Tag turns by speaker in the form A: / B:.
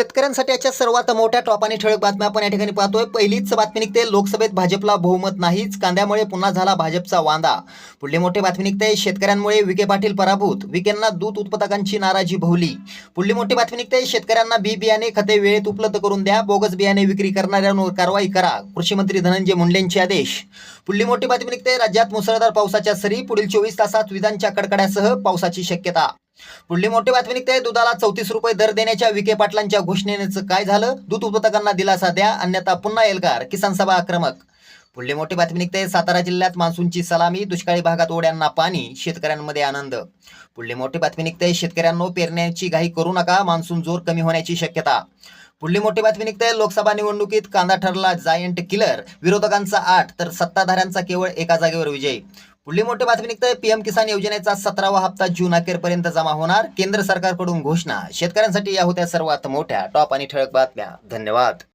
A: शेतकऱ्यांसाठी याच्या सर्वात मोठ्या टॉप आणि ठळक बातम्या आपण या ठिकाणी पाहतोय. पहिलीच बातमी निघते. लोकसभेत भाजपला बहुमत नाहीच. कांद्यामुळे पुन्हा झाला भाजपचा वांदा. पुढली मोठी बातमी निघते. शेतकऱ्यांमुळे विखे पाटील पराभूत. विकेंना दूध उत्पादकांची नाराजी भोवली. पुढली मोठी बातमी निघते. शेतकऱ्यांना बी बियाणे खते वेळेत उपलब्ध करून द्या. बोगस बियाणे विक्री करणाऱ्यांवर कारवाई करा. कृषी मंत्री धनंजय मुंडेंचे आदेश. पुढली मोठी बातमी निघते. राज्यात मुसळधार पावसाच्या सरी. पुढील चोवीस तासात विधांच्या कडकड्यासह पावसाची शक्यता. पुढली मोठी बातमी निघते. दुधाला चौतीस रुपये दर देण्याच्या विखे पाटलांच्या घोषणेचं काय झालं? दूध उत्पादकांना दिलासा द्या. अन्यथा पुन्हा एल्गार किसान सभा आक्रमक. पुढली मोठी बातमी निघते. सातारा जिल्ह्यात मान्सूनची सलामी दुष्काळी भागात ओढ्यांना पाणी शेतकऱ्यांमध्ये आनंद. पुढली मोठी बातमी निघते. शेतकऱ्यांनो पेरण्याची घाई करू नका. मान्सून जोर कमी होण्याची शक्यता. पुढली मोठी बातमी निघते. लोकसभा निवडणुकीत कांदा ठरला जायंट किलर विरोधकांचा आठ तर सत्ताधाऱ्यांचा केवळ एका जागेवर विजय. पुढली मोठी बातमी निघते पीएम किसान योजनेचा सतरावा हप्ता जून अखेरपर्यंत जमा होणार. केंद्र सरकारकडून घोषणा. शेतकऱ्यांसाठी या होत्या सर्वात मोठ्या टॉप आणि ठळक बातम्या. धन्यवाद.